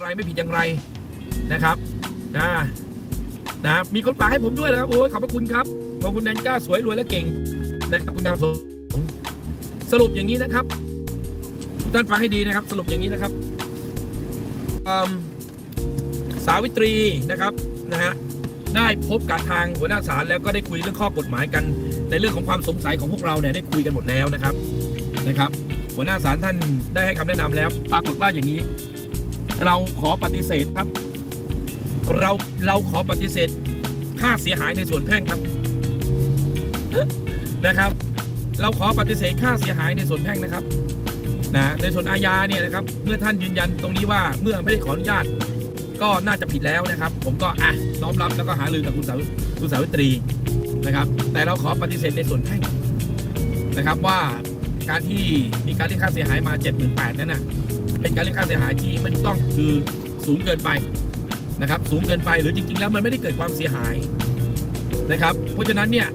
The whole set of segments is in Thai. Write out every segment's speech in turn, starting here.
อย่างไรไม่ผิดอย่างไรนะครับนะนะมีคนฝากให้ผมด้วยนะครับโอ้ยขอบพระคุณครับขอบคุณแนนก้าสวยรวยและเก่งนะครับคุณดาวสงสรุปอย่างนี้นะครับท่านฟังให้ดีนะครับ สรุปอย่างนี้นะครับสาวิตรีนะครับนะฮะได้พบกับทางหัวหน้าศาลแล้วก็ได้คุยเรื่องข้อกฎหมายกัน ในเรื่องของความสงสัยของพวกเราเนี่ยได้คุยกันหมดแล้วนะครับนะครับ หัวหน้าศาลท่านได้ให้คำแนะนำแล้ว ปรากฏว่าอย่างนี้ เราขอปฏิเสธครับ เราเราขอปฏิเสธ ค่าเสียหายในส่วนแพ่งครับนะครับ เราขอปฏิเสธค่าเสียหายในส่วนแพ่งนะครับนะในส่วนอาญาเนี่ยนะครับ เมื่อท่านยืนยันตรงนี้ว่าเมื่อไม่ได้ขออนุญาต ก็น่าจะผิดแล้วนะครับ ผมก็อะน้อมรับแล้วก็หารือกับคุณสาวคุณสาวิตรีนะครับ แต่เราขอปฏิเสธในส่วนแพ่งนะครับว่าการที่มีการเรียกค่าเสียหายมา 78,000นั่นน่ะ เป็นการเรียกค่าเสียหายที่ไม่ถูกต้องคือสูงเกินไปนะครับ สูงเกินไปหรือจริง ๆ แล้วมันไม่ได้เกิดความเสียหายนะครับ เพราะฉะนั้นเนี่ย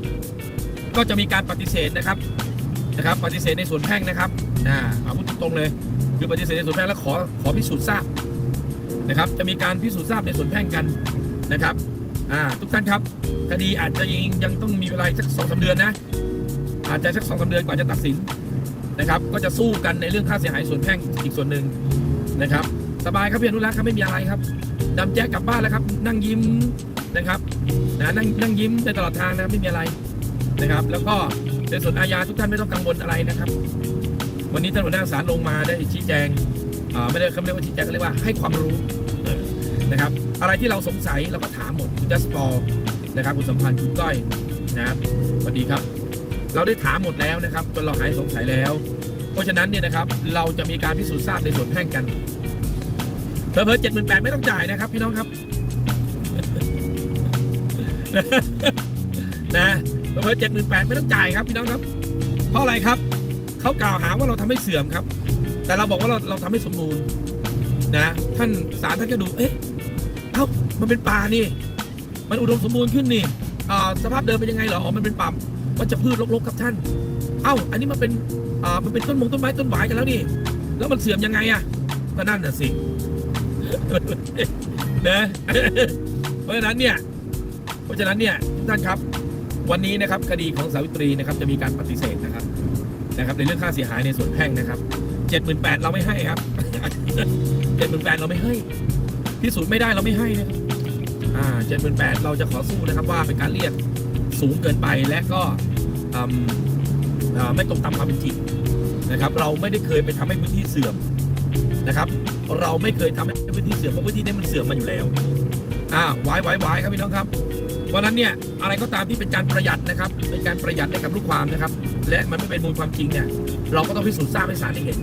ก็จะมีการปฏิเสธนะครับนะครับปฏิเสธในส่วนแพ่งนะครับอ่าเอาพูดตรงๆเลยคือปฏิเสธในส่วนแพ่งแล้วขอขอพิสูจน์ทราบนะครับ จะมีการพิสูจน์ทราบในส่วนแพ่งกันนะครับอ่าทุกท่านครับคดีอาจจะยังยังต้องมีเวลาสักสองสาเดือนนะอาจจะสักสองสาเดือนกว่าจะตัดสิน นะครับ ก็จะสู้กันในเรื่องค่าเสียหายส่วนแพ่งอีกส่วนหนึ่งนะครับ สบายครับพี่อนุรักษ์ครับไม่มีอะไรครับดำแจ๊กกลับบ้านแล้วครับ นั่งยิ้มนะครับนะนั่งนั่งยิ้มในตลอดทางนะครับไม่มีอะไรนะครับ แล้วก็ในส่วนอาญาทุกท่านไม่ต้องกังวลอะไรนะครับ วันนี้ท่านหัวหน้าศาลลงมาได้ชี้แจงไม่ได้เขาเรียกว่าชี้แจงเขาเรียกว่าให้ความรู้นะครับ อะไรที่เราสงสัยเราก็ถามหมดคุณจัสปอร์นะครับคุณสัมพันธ์คุณก้อยนะครับสวัสดีครับ เราได้ถามหมดแล้วนะครับจนเราหายสงสัยแล้ว เพราะฉะนั้นเนี่ยนะครับเราจะมีการพิสูจน์ทราบในส่วนแพ่งกันเพิ่มเจ็ดหมื่นแปดไม่ต้องจ่ายนะครับ พี่น้องครับนะเพิ่มเจ็ดหมื่นแปดไม่ต้องจ่ายครับพี่น้องครับ เพราะอะไรครับเขากล่าวหาว่าเราทำให้เสื่อมครับ แต่เราบอกว่าเราเราทำให้สมบูรณ์นะท่านศาลท่านก็ดูเอ๊ะเอ้ามันเป็นป่านี่ มันอุดมสมบูรณ์ขึ้นนี่สภาพเดิมเป็นยังไงเหรออ๋อมันเป็นป่า วัชพืชรกๆครับท่าน เอ้า อันนี้มันเป็นอ่ามันเป็นต้นมงต้นไม้ต้นหวายกันแล้วนี่ แล้วมันเสื่อมยังไงอะก็นั่นน่ะสินะเพราะฉะนั้นเนี่ยเพราะฉะนั้นเนี่ยทุกท่านครับ วันนี้นะครับคดีของสาวิตรีนะครับจะมีการปฏิเสธนะครับนะครับในเรื่องค่าเสียหายในส่วนแพ่งนะครับเจ็ดหมื่นแปดเราไม่ให้ครับเจ็ดหมื่นแปดเราไม่ให้พิสูจน์ไม่ได้เราไม่ให้นะครับอ่าเจ็ดหมื่นแปดเราจะขอสู้นะครับว่าเป็นการเรียก สูงเกินไปและก็ไม่ตรงตามความเป็นจริงนะครับ เราไม่ได้เคยไปทำให้พื้นที่เสื่อมนะครับ เราไม่เคยทำให้พื้นที่เสื่อมเพราะพื้นที่นี้มันเสื่อมมาอยู่แล้วอ่าไว้ไว้ไว้ครับพี่น้องครับเพราะนั้นเนี่ยอะไรก็ตามที่เป็นการประหยัดนะครับเป็นการประหยัดให้กับลูกความนะครับ และมันไม่เป็นมูลความจริงเนี่ยเราก็ต้องพิสูจน์ทราบให้ศาลได้เห็น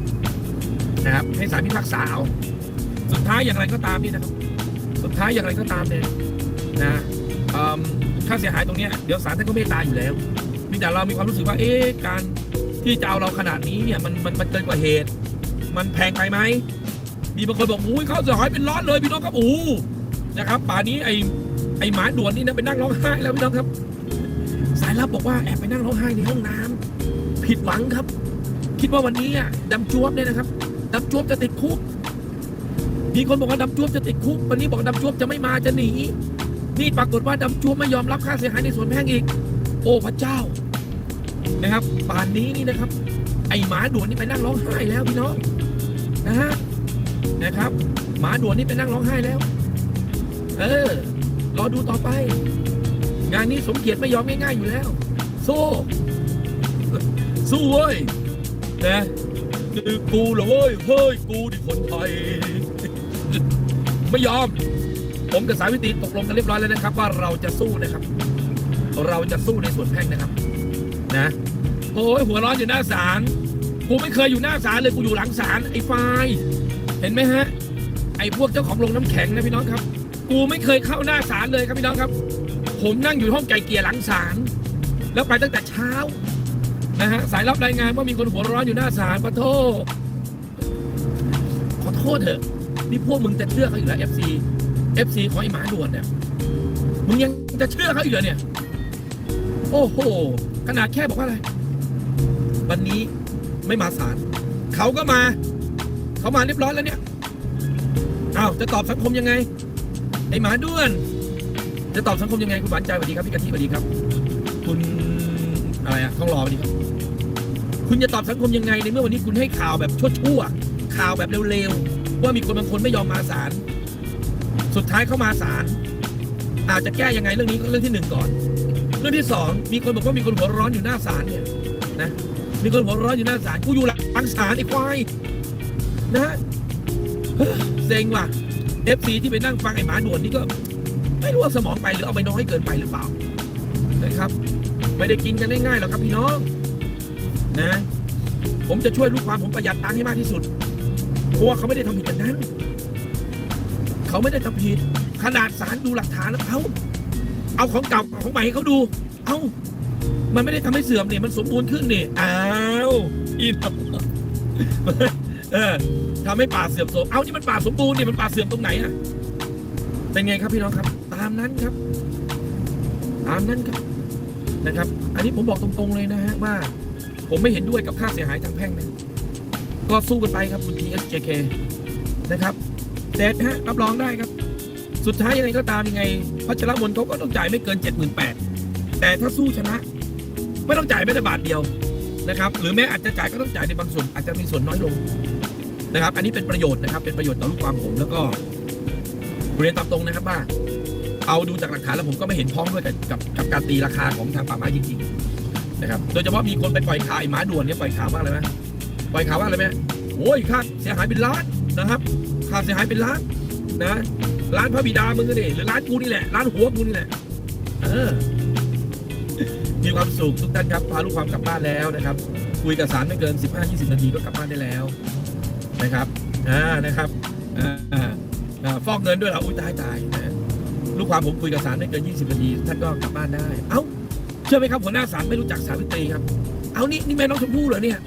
นะครับ ให้ศาลพิพากษาเอาสุดท้ายอย่างไรก็ตามนี่นะครับ สุดท้ายอย่างไรก็ตามเนี่ยนะอิ่ม ค่าเสียหายตรงนี้เดี๋ยวศาลท่านก็เมตตาอยู่แล้วมีแต่เรามีความรู้สึกว่าเอ๊ะการที่จะเอาเราขนาดนี้เนี่ยมันมันมันเกินกว่าเหตุ มันแพงไปไหมมีบางคนบอกอุ้ยข้าวเสียหายเป็นร้อนเลยพี่น้องครับโอ้นะครับป่านี้ไอไอหมาด่วนนี่นะไปนั่งร้องไห้แล้วพี่น้องครับ สายลับบอกว่าแอบไปนั่งร้องไห้ในห้องน้ำผิดหวังครับ คิดว่าวันนี้อะดำจวบเนี่ยนะครับดำจวบจะติดคุกมีคนบอกว่าดำจวบจะติดคุกวันนี้บอกดำจวบจะไม่มาจะหนี นี่ปรากฏว่าดำจวไม่ยอมรับค่าเสียหายในส่วนแพ่งอีก โอ้พระเจ้านะครับป่านนี้นี่นะครับ ไอหมาด่วนนี่ไปนั่งร้องไห้แล้วพี่น้องนะฮะนะครับ หมาด่วนนี่ไปนั่งร้องไห้แล้ว เออรอดูต่อไป งานนี้สมเกียรติไม่ยอมง่ายๆอยู่แล้วสู้สู้เว้ยนะคือกูเหรอเว้ยเฮ้ยกูดิคนไทยไม่ยอม ผมกับสาวิตรีตกลงกันเรียบร้อยแล้วนะครับ ว่าเราจะสู้นะครับ เราจะสู้ในส่วนแพ่งนะครับ นะโอ้ยหัวร้อนอยู่หน้าศาลกูไม่เคยอยู่หน้าศาลเลยกูอยู่หลังศาลไอ้ไฟเห็นไหมฮะ ไอ้พวกเจ้าของโรงน้ำแข็งนะพี่น้องครับ กูไม่เคยเข้าหน้าศาลเลยครับพี่น้องครับ ผมนั่งอยู่ห้องไก่เกลี่ยหลังศาลแล้วไปตั้งแต่เช้านะฮะสายรับรายงานว่ามีคนหัวร้อนอยู่หน้าศาลขอโทษขอโทษเถอะนี่พวกมึงจะเชื่อเขาอยู่แล้ว FC FC ของไอ้หมาด่วนเนี่ยมึงยังจะเชื่อเขาอีกเหรอเนี่ย โอ้โห ขนาดแค่บอกว่าอะไร วันนี้ไม่มาศาลเขาก็มา เขามาเรียบร้อยแล้วเนี่ยเอ้าวจะตอบสังคมยังไง ไอหมาด้วน จะตอบสังคมยังไงคุณหวานใจสวัสดีครับพี่กะทิสวัสดีครับ คุณอะไรอะท้องรอสวัสดีครับ คุณจะตอบสังคมยังไงในเมื่อวันนี้คุณให้ข่าวแบบชั่วๆข่าวแบบเร็วๆว่ามีคนบางคนไม่ยอมมาศาล สุดท้ายเข้ามาศาลอาจจะแก้ยังไงเรื่องนี้ก็เรื่องที่หนึ่งก่อน เรื่องที่สองมีคนบอกว่ามีคนหัวร้อนอยู่หน้าศาลเนี่ยนะมีคนหัวร้อนอยู่หน้าศาลกูอยู่หลังศาลไอ้ควายนะเฮ้ยเซ็งว่ะเอฟซีที่ไปนั่งฟังไอ้หมาด่วนนี่ก็ ไม่รู้ว่าสมองไปหรือเอาไปน้อยเกินไปหรือเปล่านะครับ ไม่ได้กินกันง่ายๆหรอกครับพี่น้องนะ ผมจะช่วยลูกความผมประหยัดตังค์ให้มากที่สุดเพราะว่าเขาไม่ได้ทำผิดอย่างนั้น เขาไม่ได้ทำผิดขนาดสารดูหลักฐานแล้วเขาเอาของเก่าของใหม่ให้เขาดู เอ้า มันไม่ได้ทำให้เสื่อมเนี่ยมันสมบูรณ์ขึ้นเนี่ยอ้าวอีนเออทำให้ป่าเสื่อมโทรมเอ้านี่มันป่าสมบูรณ์เนี่ยมันป่าเสื่อมตรงไหนอะเป็นไงครับพี่น้องครับ ตามนั้นครับ ตามนั้นครับนะครับ อันนี้ผมบอกตรงๆเลยนะฮะว่า ผมไม่เห็นด้วยกับค่าเสียหายทางแพ่งนะก็สู้กันไปครับคุณ TSJK นะครับ แต่ฮะรับรองได้ครับ สุดท้ายยังไงก็ตามยังไงพัชรมนเขาก็ต้องจ่ายไม่เกิน 78,000แต่ถ้าสู้ชนะ ไม่ต้องจ่ายแม้แต่บาทเดียวนะครับ หรือแม้อาจจะจ่ายก็ต้องจ่ายในบางส่วนอาจจะมีส่วนน้อยลงนะครับ อันนี้เป็นประโยชน์นะครับ เป็นประโยชน์ต่อลูกความผมแล้วก็เรียนตามตรงนะครับว่า เอาดูจากหลักฐานแล้วผมก็ไม่เห็นพ้องด้วยกับกับกับการตีราคาของทางป่าไม้จริงๆนะครับ โดยเฉพาะมีคนไปปล่อยข่าวไอ้หมาด่วนเนี่ยปล่อยข่าวว่าอะไรไหมปล่อยข่าวว่าอะไรไหมโอ้ยค่าเสียหายเป็นล้านนะครับ ค่าเสียหายเป็นล้านนะร้านพระบิดามึงก็ดิหรือร้านกูนี่แหละร้านหัวกูนี่แหละเออมีความสุขทุกท่านครับพาลูกความกลับบ้านแล้วนะครับ คุยกับสารไม่เกิน 15-20 นาทีก็กลับบ้านได้แล้วนะครับอ่านะครับอ่าฟอกเงินด้วยเหรออุ้ยตายตายนะลูกความผมคุยกับสารไม่เกิน 20 นาทีท่านก็กลับบ้านได้ เอ้าเชื่อไหมครับหัวหน้าสารไม่รู้จักสาวิตรีครับ เอานี่นี่แม่น้องชมพู่เหรอเนี่ย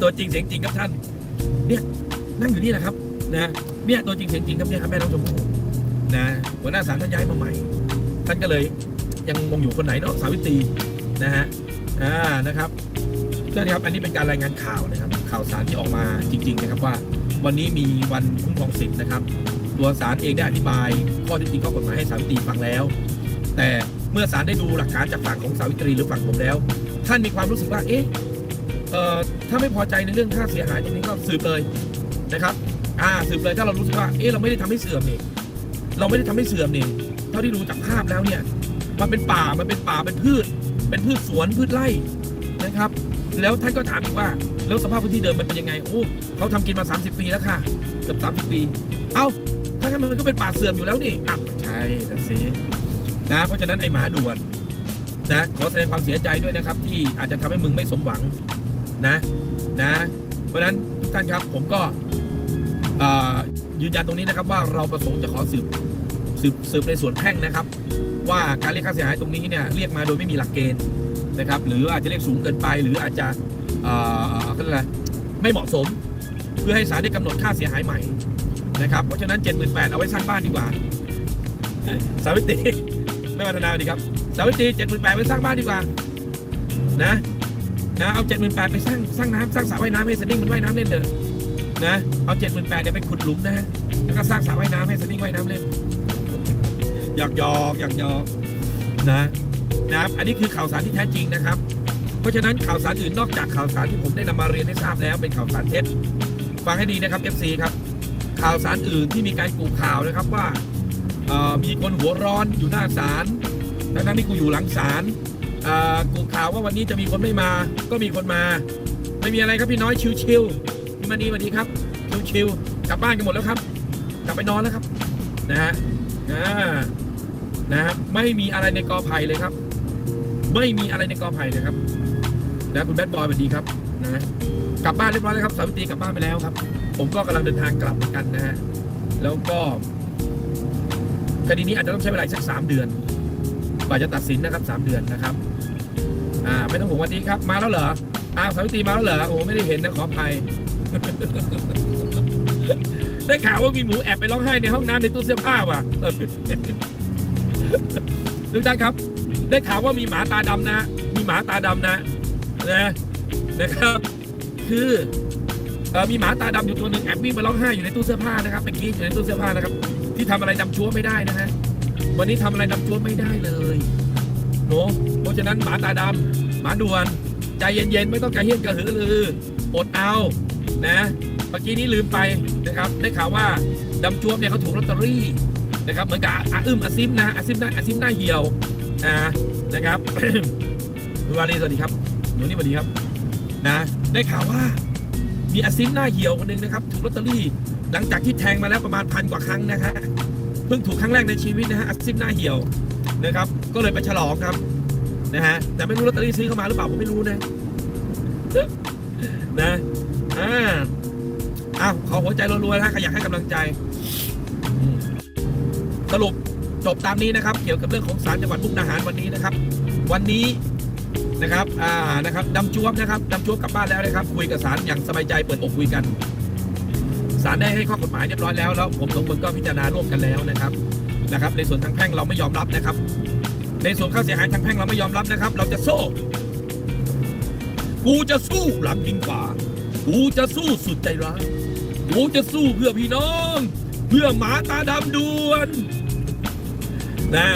ตัวจริงเสียงจริงครับท่านเนี่ย นั่งอยู่นี่แหละครับนะเนี่ยตัวจริงเสียงจริงครับเนี่ยครับแม่น้องชมพู่นะหัวหน้าสารท่านย้ายมาใหม่ ท่านก็เลยยังงงอยู่คนไหนเนาะสาวิตรีนะฮะอ่านะครับก็นะครับอันนี้เป็นการรายงานข่าวนะครับ ข่าวสารที่ออกมาจริง ๆ นะครับว่า วันนี้มีวันคุ้มครองสิทธิ์นะครับ ตัวศาลเองได้อธิบาย ข้อท็จจริงข้อกฎหมายให้สาวิตรีฟังแล้ว แต่เมื่อศาลได้ดูหลักฐานจากฝั่งของสาวิตรีหรือฝั่งผมแล้ว ท่านมีความรู้สึกว่าเอ๊ะเอ่อถ้าไม่พอใจในเรื่องค่าเสียหายตรงนี้ก็สืบเลย นะครับอ่าสืบเลยถ้าเรารู้สึกว่าเอ๊ะเราไม่ได้ทำให้เสื่อมนี่เราไม่ได้ทำให้เสื่อมนี่เท่าที่ดูจากภาพแล้วเนี่ยมันเป็นป่ามันเป็นป่าเป็นพืช เป็นพืชสวนพืชไร่นะครับ แล้วท่านก็ถามอีกว่าแล้วสภาพพื้นที่เดิมมันเป็นยังไงโอ้เขาทำกินมา 30 ปีแล้วค่ะเกือบ30ปี เอ้าถ้างั้นมันก็เป็นป่าเสื่อมอยู่แล้วนี่อะใช่นะสินะเพราะฉะนั้นไอ้หมาด่วนนะขอแสดงความเสียใจด้วยนะครับ ที่อาจจะทำให้มึงไม่สมหวังนะนะ เพราะฉะนั้นทุกท่านครับผมก็ ยืนยันตรงนี้นะครับว่าเราประสงค์จะขอสืบสืบสืบในส่วนแพ่งนะครับ ว่าการเรียกค่าเสียหายตรงนี้เนี่ยเรียกมาโดยไม่มีหลักเกณฑ์นะครับ หรืออาจจะเรียกสูงเกินไป หรืออาจจะเอ่อเขาเรียกอะไรไม่เหมาะสม เพื่อให้ศาลได้กำหนดค่าเสียหายใหม่นะครับเพราะฉะนั้น 78,000เอาไว้สร้างบ้านดีกว่า สาวิตรีไม่วัฒนาดีครับสาวิตรี78,000ไว้สร้างบ้านดีกว่านะนะเอา 78,000ไปสร้างสร้างน้ำสร้างสระว่ายน้ำให้สดิ้งมันว่ายน้ำเล่นเถอะ นะเอา78,000เนี่ยวไปขุดหลุมนะฮะแล้วก็สร้างสระว่ายน้ำให้สดิ้งว่ายน้ำเล่นหยอกหยอกหยอกหยอกนะนะครับอันนี้คือข่าวสารที่แท้จริงนะครับ เพราะฉะนั้นข่าวสารอื่นนอกจากข่าวสารที่ผมได้นำมาเรียนให้ทราบแล้วเป็นข่าวสารเท็จฟังให้ดีนะครับ FC ครับ ข่าวสารอื่นที่มีการกูข่าวนะครับว่ามีคนหัวร้อนอยู่หน้าศาลทั้งๆที่กูอยู่หลังศาลเอ่อกูข่าวว่าวันนี้จะมีคนไม่มา ก็มีคนมา ไม่มีอะไรครับพี่น้อยชิวๆ พี่มานีสวัสดีครับชิวๆกลับบ้านกันหมดแล้วครับ กลับไปนอนแล้วครับ นะฮะอ่านะฮะไม่มีอะไรในกอไผ่เลยครับ ไม่มีอะไรในกอไผ่เลยครับนะคุณแบดบอยสวัสดีครับนะกลับบ้านเรียบร้อยแล้วครับสาวิตรีกลับบ้านไปแล้วครับ ผมก็กำลังเดินทางกลับเหมือนกันนะฮะแล้วก็คดีนี้อาจจะต้องใช้เวลาสักสามเดือนกว่าจะตัดสินนะครับสามเดือนนะครับอ่าไม่ต้องห่วงวันนี้ครับ มาแล้วเหรออ้าสาวิตรีมาแล้วเหรอโอ้ไม่ได้เห็นนะขออภัย ได้ข่าวว่ามีหมูแอบไปร้องไห้ในห้องน้ำในตู้เสื้อผ้าว่ะทุกท่านครับ ได้ข่าวว่ามีหมาตาดำนะ มีหมาตาดำนะนะนะครับ คือมีหมาตาดำอยู่ตัวหนึ่งแอบวิ่งไปร้องไห้อยู่ในตู้เสื้อผ้านะครับเมื่อกี้อยู่ในตู้เสื้อผ้านะครับ ที่ทำอะไรดำชั่วไม่ได้นะฮะวันนี้ทำอะไรดำชั่วไม่ได้เลยโนเพราะฉะนั้นหมาตาดำหมาด่วน ใจเย็นๆ ไม่ต้องกระเฮี้ยนกระหือรืออดเอา นะเมื่อกี้นี้ลืมไปนะครับได้ข่าวว่าดำจวบเนี่ยเขาถูกลอตเตอรี่นะครับเหมือนกับอาอึมอาซิมนะอาซิมหน้าอาซิมหน้าเหี่ยวนะนะครับคุณวารีสวัสดีครับหนูนี่สวัสดีครับนะได้ข่าวว่ามีอาซิมหน้าเหี่ยวคนหนึ่งนะครับถูกลอตเตอรี่ หลังจากที่แทงมาแล้วประมาณพันกว่าครั้งนะฮะเพิ่งถูกครั้งแรกในชีวิตนะฮะอาซิมหน้าเหี่ยวนะครับ ก็เลยไปฉลองครับนะฮะแต่ไม่รู้ลอตเตอรี่ซื้อเข้ามาหรือเปล่าผมไม่รู้นะนะ อ่าอ้าวขอหัวใจรัวๆนะใครอยากให้กำลังใจสรุปจบตามนี้นะครับ เกี่ยวกับเรื่องของศาลจังหวัดมุกดาหารวันนี้นะครับ วันนี้นะครับอ่านะครับดำจวบนะครับดำจวบกลับบ้านแล้วนะครับ คุยกับศาลอย่างสบายใจเปิดอกคุยกันศาลได้ให้ข้อกฎหมายเรียบร้อยแล้วแล้วผมสองคนก็พิจารณาร่วมกันแล้วนะครับนะครับ ในส่วนทางแพ่งเราไม่ยอมรับนะครับ ในส่วนค่าเสียหายทางแพ่งเราไม่ยอมรับนะครับ เราจะโซ่กูจะสู้หลังยิงป่า กูจะสู้สุดใจร้ายกูจะสู้เพื่อพี่น้อง เพื่อหมาตาดำดวนนะ